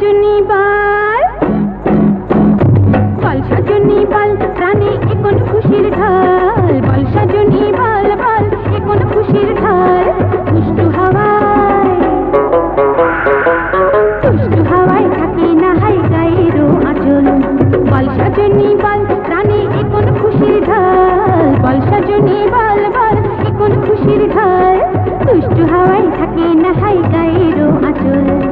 जुनी बा اشتهويتك نحيك عيد أجل